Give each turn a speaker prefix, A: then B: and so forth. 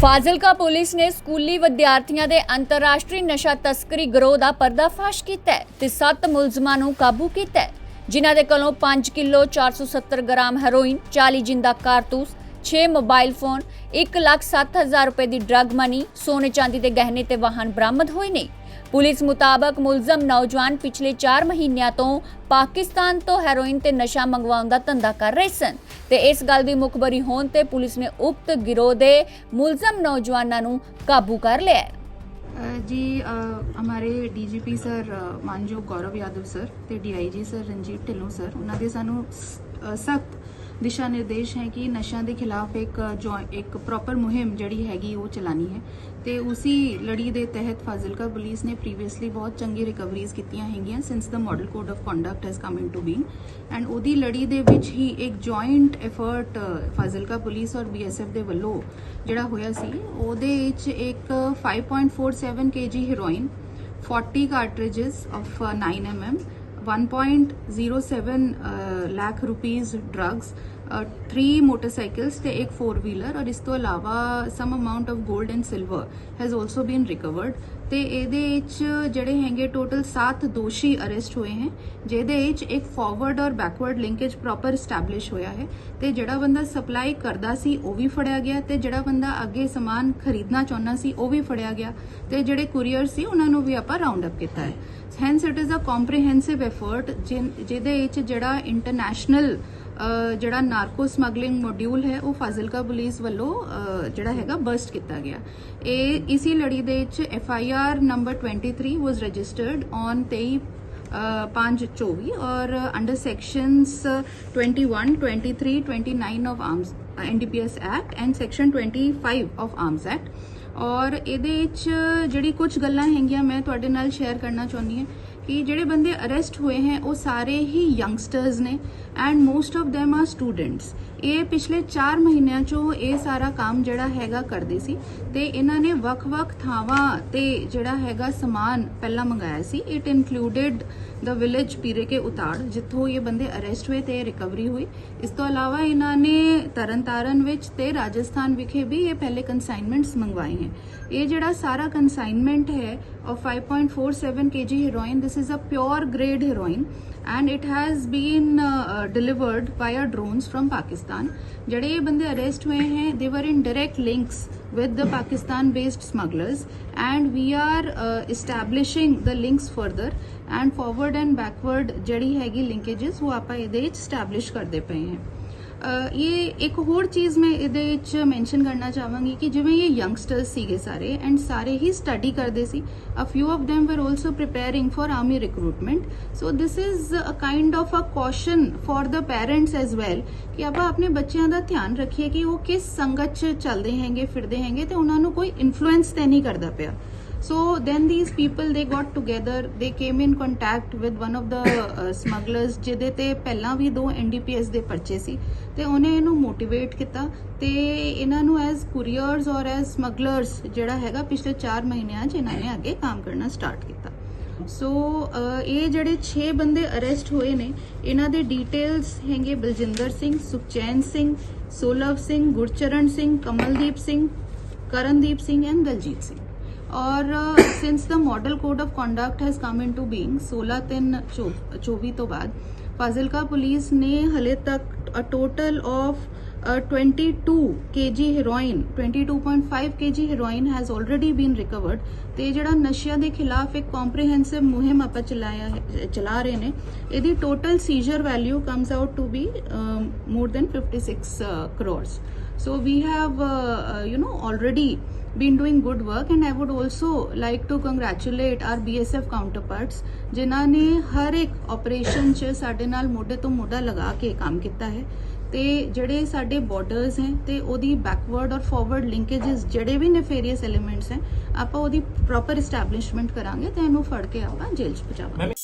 A: Fazilka police ਨੇ ਸਕੂਲੀ ਵਿਦਿਆਰਥੀਆਂ ਦੇ ਅੰਤਰਰਾਸ਼ਟਰੀ ਨਸ਼ਾ ਤਸਕਰੀ ਗਰੋਹ ਦਾ ਪਰਦਾਫਾਸ਼ ਕੀਤਾ ਹੈ ਤੇ 7 ਮੁਲਜ਼ਮਾਂ ਨੂੰ ਕਾਬੂ ਕੀਤਾ ਹੈ, ਜਿਨ੍ਹਾਂ ਦੇ ਕੋਲੋਂ 5 ਕਿਲੋ 470 ਗ੍ਰਾਮ ਹੈਰੋਇਨ 40 ਜਿੰਦਾ ਕਾਰਤੂਸ 6 ਮੋਬਾਈਲ ਫੋਨ 1 ਲੱਖ 7 ਹਜ਼ਾਰ ਰੁਪਏ ਦੀ ਡਰੱਗ ਮਨੀ, ਸੋਨੇ ਚਾਂਦੀ ਦੇ ਗਹਿਣੇ ਤੇ ਵਾਹਨ ਬਰਾਮਦ ਹੋਏ ਨੇ। ਪੁਲਿਸ ਮੁਤਾਬਕ ਮੁਲਜ਼ਮ ਨੌਜਵਾਨ ਪਿਛਲੇ 4 ਮਹੀਨਿਆਂ ਤੋਂ ਪਾਕਿਸਤਾਨ ਤੋਂ ਹੈਰੋਇਨ ਤੇ ਨਸ਼ਾ ਮੰਗਵਾਉਣ ਦਾ ਧੰਦਾ ਕਰ ਰਹੇ ਸਨ ਤੇ ਇਸ ਗੱਲ ਦੀ ਮੁਖਬਰੀ ਹੋਣ ਤੇ ਪੁਲਿਸ ਨੇ ਉਕਤ ਗਿਰੋਹ ਦੇ ਮੁਲਜ਼ਮ ਨੌਜਵਾਨਾਂ ਨੂੰ ਕਾਬੂ ਕਰ ਲਿਆ ਹੈ।
B: ਅ, ਜੀ ਅ, ਹਮਾਰੇ ਡੀਜੀਪੀ ਸਰ ਅ, ਮਾਨਯੋਗ ਗੌਰਵ ਯਾਦਵ ਸਰ ਤੇ DIG sir Ranjit Dhillon sir ਉਹਨਾਂ ਦੇ ਸਾਨੂੰ ਸਖਤ ਦਿਸ਼ਾ ਨਿਰਦੇਸ਼ ਹੈ ਕਿ ਨਸ਼ਿਆਂ ਦੇ ਖਿਲਾਫ ਇੱਕ ਜੋ ਇੱਕ ਪ੍ਰੋਪਰ ਮੁਹਿੰਮ ਜਿਹੜੀ ਹੈਗੀ ਉਹ ਚਲਾਨੀ ਹੈ। ਤੇ ਉਸੇ ਲੜੀ ਦੇ ਤਹਿਤ ਫਾਜ਼ਿਲਕਾ ਪੁਲਿਸ ਨੇ ਪ੍ਰੀਵੀਅਸਲੀ ਬਹੁਤ ਚੰਗੀ ਰਿਕਵਰੀਜ਼ ਕੀਤੀਆਂ ਹੈਗੀਆਂ since the model code of conduct has come into being and ਉਹਦੀ ਲੜੀ ਦੇ ਵਿੱਚ ਹੀ ਇੱਕ ਜੁਆਇੰਟ ਐਫਰਟ ਫਾਜ਼ਿਲਕਾ ਪੁਲਿਸ ਔਰ ਬੀਐਸਐਫ ਦੇ ਵੱਲੋਂ ਜਿਹੜਾ ਹੋਇਆ ਸੀ ਉਹਦੇ ਵਿੱਚ ਇੱਕ 5.47 kg heroin 40 cartridges of uh, 9 mm 1.07 lakh rupees drugs three motorcycles ਤੇ ਇੱਕ 4 ਵੀਲਰ ਔਰ ਇਸ ਤੋਂ ਇਲਾਵਾ ਸਮ ਅਮਾਉਂਟ ਆਫ 골ਡ and silver has also been recovered ਤੇ ਇਹਦੇ ਵਿੱਚ ਜਿਹੜੇ ਹੈਗੇ ਟੋਟਲ 7 ਦੋਸ਼ੀ ਅਰੈਸਟ ਹੋਏ ਹਨ ਜਿਹਦੇ ਵਿੱਚ ਇੱਕ ਫਾਰਵਰਡ ਔਰ ਬੈਕਵਰਡ ਲਿੰਕੇਜ ਪ੍ਰੋਪਰ ਐਸਟੈਬਲਿਸ਼ ਹੋਇਆ ਹੈ ਤੇ ਜਿਹੜਾ ਬੰਦਾ ਸਪਲਾਈ ਕਰਦਾ ਸੀ, ਉਹ ਵੀ ਫੜਿਆ ਗਿਆ ਤੇ ਜਿਹੜਾ ਬੰਦਾ ਅੱਗੇ ਸਮਾਨ ਖਰੀਦਣਾ ਚਾਹੁੰਦਾ ਸੀ, ਉਹ ਵੀ ਫੜਿਆ ਗਿਆ ਤੇ ਜਿਹੜੇ ਕੁਰੀਅਰ ਸੀ, ਉਹਨਾਂ ਨੂੰ ਵੀ ਆਪਾਂ ਰਾਉਂਡ ਅਪ ਕੀਤਾ ਹੈ। Hence it is a comprehensive effort ਜਿਹਦੇ ਵਿੱਚ ਜਿਹੜਾ ਇੰਟਰਨੈਸ਼ਨਲ ਜਿਹੜਾ ਨਾਰਕੋ ਸਮਗਲਿੰਗ ਮੋਡਿਊਲ ਹੈ, ਉਹ ਫਾਜ਼ਿਲਕਾ ਪੁਲਿਸ ਵੱਲੋਂ ਜਿਹੜਾ ਹੈਗਾ ਬਰਸਟ ਕੀਤਾ ਗਿਆ। ਇਹ ਇਸੀ ਲੜੀ ਦੇ ਵਿੱਚ F I R number 23 was registered on 23 524 ਔਰ under sections 21 23 29 of arms NDPS act and section 25 of arms act ਔਰ ਇਹਦੇ ਵਿੱਚ ਜਿਹੜੀ ਕੁਝ ਗੱਲਾਂ ਹੈਗੀਆਂ, ਮੈਂ ਤੁਹਾਡੇ ਨਾਲ ਸ਼ੇਅਰ ਕਰਨਾ ਚਾਹੁੰਦੀ ਹਾਂ। ਕਿ ਜਿਹੜੇ ਬੰਦੇ ਅਰੈਸਟ ਹੋਏ ਹੈ, ਉਹ ਸਾਰੇ ਹੀ ਯੰਗਸਟਰਸ ਨੇ and most of them are students ਇਹ ਪਿਛਲੇ 4 ਮਹੀਨਿਆਂ ਚੋਂ ਇਹ ਸਾਰਾ ਕੰਮ ਜਿਹੜਾ ਹੈਗਾ ਕਰਦੇ ਸੀ ਤੇ ਇਹਨਾਂ ਨੇ ਵੱਖ-ਵੱਖ ਥਾਵਾਂ ਤੇ ਜਿਹੜਾ ਹੈਗਾ ਸਮਾਨ ਪਹਿਲਾਂ ਮੰਗਾਇਆ ਸੀ। It included the village Pire Ke Utar ਜਿੱਥੋਂ ਇਹ ਬੰਦੇ ਅਰੈਸਟ ਹੋਏ ਤੇ ਰਿਕਵਰੀ ਹੋਈ। ਇਸ ਤੋਂ ਇਲਾਵਾ ਇਹਨਾਂ ਨੇ ਤਰਨਤਾਰਨ ਵਿੱਚ ਤੇ ਰਾਜਸਥਾਨ ਵਿਖੇ ਵੀ ਇਹ ਪਹਿਲੇ ਕਨਸਾਈਨਮੈਂਟਸ ਮੰਗਵਾਏ ਹਨ ਇਹ ਜਿਹੜਾ ਸਾਰਾ ਕਨਸਾਈਨਮੈਂਟ ਹੈ of 5.47 kg heroin this is a pure grade heroin and it has been uh, uh, delivered via drones from pakistan ਜਿਹੜੇ ਇਹ ਬੰਦੇ ਅਰੈਸਟ ਹੋਏ ਹੈ they were in direct links with the pakistan based smugglers and we are uh, establishing the links further and forward and backward ਜਿਹੜੀ ਹੈਗੀ linkages ਉਹ ਆਪਾਂ ਇਹਦੇ ਵਿੱਚ establish ਕਰਦੇ ਪਏ ਹਾਂ ਅਹ ਇਹ ਇੱਕ ਹੋਰ ਚੀਜ਼ ਮੈਂ ਇਹਦੇ ਵਿੱਚ ਮੈਂਸ਼ਨ ਕਰਨਾ ਚਾਹਾਂਗੀ ਕਿ ਜਿਵੇਂ ਇਹ ਯੰਗਸਟਰਸ ਸੀਗੇ ਸਾਰੇ ਐਂਡ ਸਾਰੇ ਹੀ ਸਟੱਡੀ ਕਰਦੇ ਸੀ a few of them were also preparing for army recruitment. So, this is a kind of a caution for the parents as well ਕਿ ਆਪਾਂ ਆਪਣੇ ਬੱਚਿਆਂ ਦਾ ਧਿਆਨ ਰੱਖੀਏ ਕਿ ਉਹ ਕਿਸ ਸੰਗਤ 'ਚ ਚੱਲਦੇ ਹੈਗੇ, ਫਿਰਦੇ ਹੈਗੇ ਤੇ ਉਹਨਾਂ ਨੂੰ ਕੋਈ ਇਨਫਲੂਐਂਸ ਤੇ ਨਹੀਂ ਕਰਦਾ ਪਿਆ। So then these people they got together they came in contact with one of the uh, smugglers ਜਿਹਦੇ ਤੇ ਪਹਿਲਾਂ ਵੀ ਦੋ NDPS ਦੇ ਪਰਚੇ ਸੀ। ਤੇ ਉਹਨੇ ਇਹਨੂੰ ਮੋਟੀਵੇਟ ਕੀਤਾ। ਤੇ ਇਹਨਾਂ ਨੂੰ ਐਜ਼ ਕੁਰੀਅਰਸ ਔਰ ਐਜ਼ ਸਮਗਲਰਸ ਜਿਹੜਾ ਹੈਗਾ ਪਿਛਲੇ 4 ਮਹੀਨਿਆਂ 'ਚ ਇਹਨਾਂ ਨੇ ਅੱਗੇ ਕੰਮ ਕਰਨਾ ਸਟਾਰਟ ਕੀਤਾ। ਸੋ ਇਹ ਜਿਹੜੇ 6 ਬੰਦੇ ਅਰੈਸਟ ਹੋਏ ਨੇ ਇਹਨਾਂ ਦੇ ਡਿਟੇਲਸ ਹੈਗੇ ਬਲਜਿੰਦਰ ਸਿੰਘ ਸੁਖਚੈਨ ਸਿੰਘ ਸੋਲਵ ਸਿੰਘ ਗੁਰਚਰਨ ਸਿੰਘ ਕਮਲਦੀਪ ਸਿੰਘ ਕਰਨਦੀਪ ਸਿੰਘ ਐਂਡ ਦਲਜੀਤ ਸਿੰਘ। ਔਰ since the model code of conduct has come into being 16 ਤਿੰਨ 24 ਤੋਂ ਬਾਅਦ ਫਾਜ਼ਿਲਕਾ ਪੁਲਿਸ ਨੇ ਹਲੇ ਤੱਕ a total of 22 kg heroin 22.5 kg heroin has already been recovered ਤੇ ਜਿਹੜਾ ਨਸ਼ਿਆਂ ਦੇ ਖਿਲਾਫ ਇੱਕ ਕੰਪਰੀਹੈਂਸਿਵ ਮੁਹਿੰਮ ਆਪਾਂ ਚਲਾਇਆ ਹੈ ਚਲਾ ਰਹੇ ਨੇ ਇਹਦੀ total seizure value comes out to be more than 56 crores. So we have uh, uh, you know already been doing good work and I would also like to congratulate our BSF counterparts, ਜਿਨ੍ਹਾਂ ਨੇ ਹਰ ਇੱਕ operation 'ਚ ਸਾਡੇ ਨਾਲ ਮੋਢੇ ਤੋਂ ਮੋਢਾ ਲਗਾ ਕੇ ਕੰਮ ਕੀਤਾ ਹੈ ਤੇ ਜਿਹੜੇ ਸਾਡੇ ਬਾਰਡਰਸ ਹੈ ਤੇ ਉਹਦੀ ਬੈਕਵਰਡ ਔਰ ਫਾਰਵਰਡ ਲਿੰਕੇजेस ਜਿਹੜੇ ਵੀ ਨੇਫੇਰੀਅਸ ਐਲੀਮੈਂਟਸ ਹੈ, ਆਪਾਂ ਉਹਦੀ ਪ੍ਰੋਪਰ ਐਸਟੈਬਲਿਸ਼ਮੈਂਟ ਕਰਾਂਗੇ ਤੇ ਇਹਨੂੰ ਫੜ ਕੇ ਆਪਾਂ ਜੇਲ੍ਹ 'ਚ ਪਹੁੰਚਾਵਾਂਗੇ।